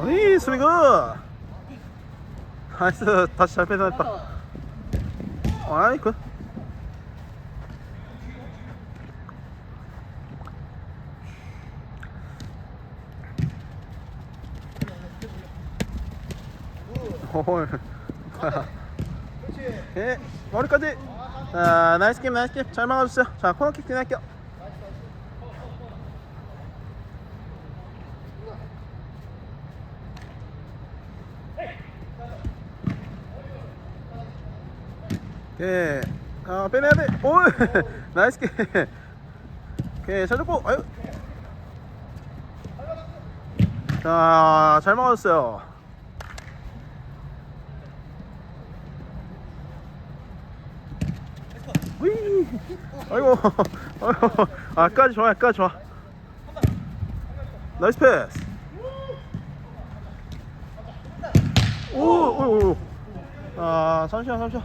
오이 수비 굿 나이스 다시 잘 빼냈다. 아이 굿홀 오케이 머리까지. 자 나이스 게임 나이스 게임. 잘 막아주세요. 자 코너킥 진행할게요 오케이. 아 빼내야 돼오 나이스 게임 오케이 잘 잡고. 아유. 자잘 막아줬어요. 위 아이고. 아이고 아까지 좋아 아까지 좋아. 나이스 패스. 오오오. 아 잠시만 잠시만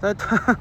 在他